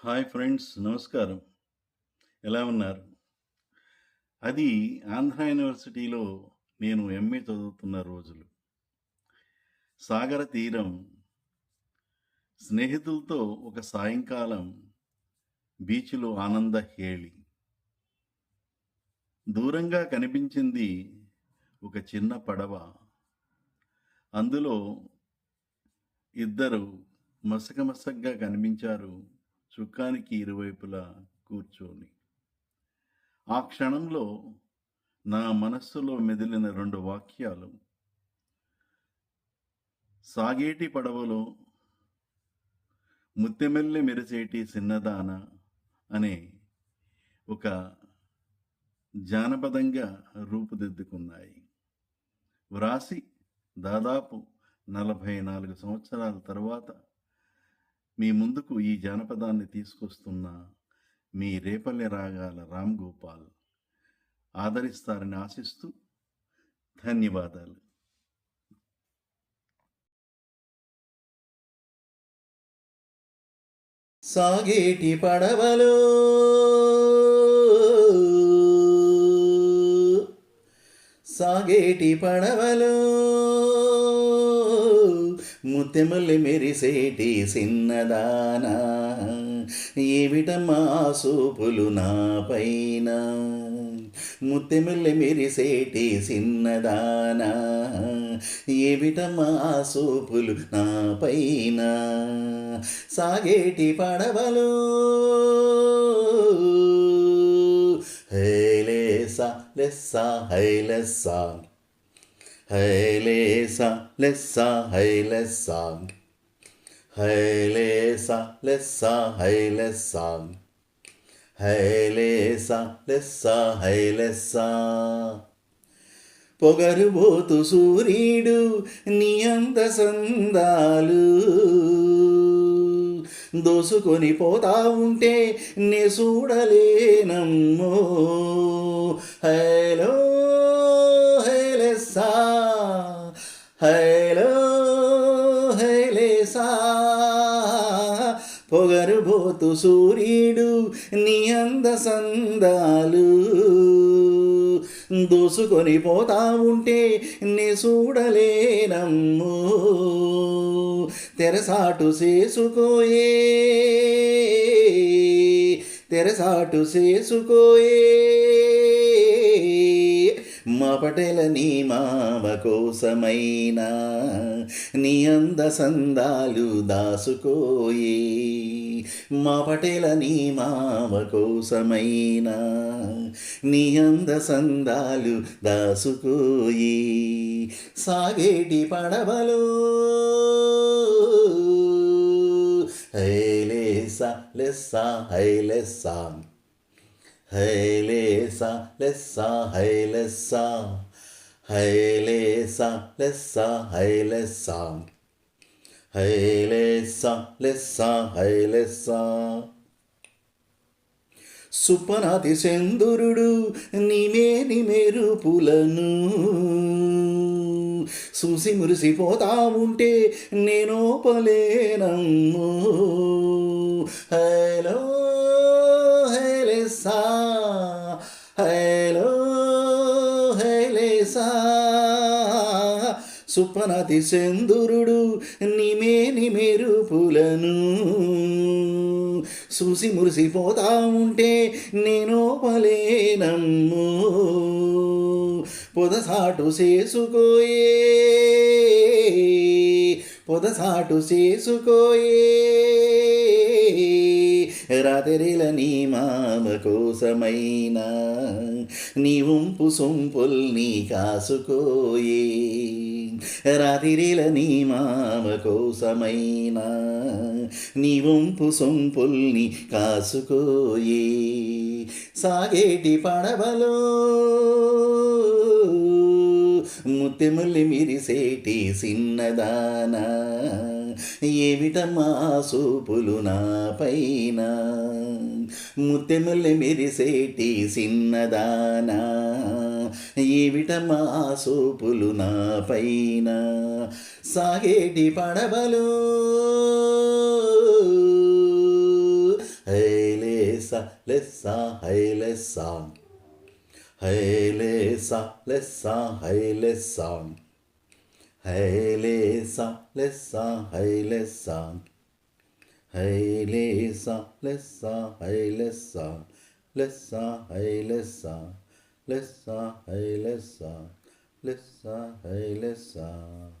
Hi friends నమస్కారం. ఎలా ఉన్నారు? అది ఆంధ్ర యూనివర్సిటీలో నేను ఎంఏ చదువుతున్న రోజులు. సాగర తీరం స్నేహితులతో ఒక సాయంకాలం బీచ్లో ఆనంద హేళి. దూరంగా కనిపించింది ఒక చిన్న పడవ. అందులో ఇద్దరు మసకమసగ్గా కనిపించారు చుక్కానికి ఇరువైపులా కూర్చొని ఆ క్షణంలో నా మనస్సులో మెదిలిన రెండు వాక్యాలు. సాగేటి పడవలో ముత్తెమెల్లి మెరిసేటి సిన్నదాన అనే ఒక జానపదంగా రూపుదిద్దుకున్నాయి. వ్రాసి దాదాపు నలభై నాలుగు సంవత్సరాల తర్వాత మీ ముందుకు ఈ జానపదాన్ని తీసుకొస్తున్న మీ రేపల్లె రాగాల రామ్ గోపాల్ ఆదరిస్తారని ఆశిస్తూ ధన్యవాదాలు. సాగేటి పడవలో సాగేటి పడవలో ముత్తెమల్లి మెరిసేటి సిన్నదానా ఏమిటమ్మా సూపులు నా పైన? ముత్తెమల్లి మెరిసేటి సిన్నదానా ఏమిటమ్మా సూపులు నా పైన? సాగేటి పడవలు హైలేసా లెస్సా హైలెస్సా హైలేసా లెస్సా హైలెస్సా హైలేసా లెస్సా హైలెస్సా హైలేసా లెస్సా హై లెస్సా పొగరుబోతు సూర్యుడు నీ అంద సందాలు. దోసుకొని పోతా ఉంటే నే చూడలేనమ్మో హలో హైలెస్సా హలో హైలేసా పొగరుబోతు సూర్యుడు నీ అంద సందాలు. దూసుకొని పోతా ఉంటే నే చూడలేనమ్ము తెరసాటు చేసుకోయే తెరసాటు చేసుకోయే. మా పటేల నీ మామ కోసమైనా నీ అంద సందాలు దాసుకోయే. మా పటేల నీ మామ కోసమైనా నీ అంద సందాలు దాసుకోయి. సాగేటి పడవలు హైలేసా లెస్సా హైలెస్సా హైలేసా లెస్సా హైలెస్సా హైలేసా లెస్సా హైలెస్సా హైలేసా లెస్సా హైలెస్సా సుపనాతి సెందురుడు నిమేని మెరుపులను చూసి మురిసిపోతా ఉంటే నేను సుప్పనతి సెందురుడు నిమేని మెరుపులను చూసి మురిసిపోతా ఉంటే నేను పలేనమ్ము పొదసాటు చేసుకోయే. పొదసాటు చేసుకోయే. రాత్రిల నీ మామ కోసమైనా నీ ఉంపు సొంపుల్ని కాసుకోయే రాత్రిల నీ మామ కోసమైనా నీ వంపు సొంపుల్ని కాసుకోయే సాగేటి పడవలో ముత్తెముల్లి మిరిసేటి సిన్నదానా. ఏమిటమ్మా సూపులు నా పైన? ముత్తెముల్లి మెరిసేటి సిన్నదానా? ఏమిటమ్మా సూపులు నా పైన? సాగేటి పడవలు? లెస్స హై లెస్స హై లెస్స లెస్స hi Hey, Lisa, lesa, heilig Lisa, Hey, Lisa, Lisa, Hey, Lisa, Lisa, Hey, Lisa, Lisa, Hey, Lisa, Lisa, Hey, Lisa.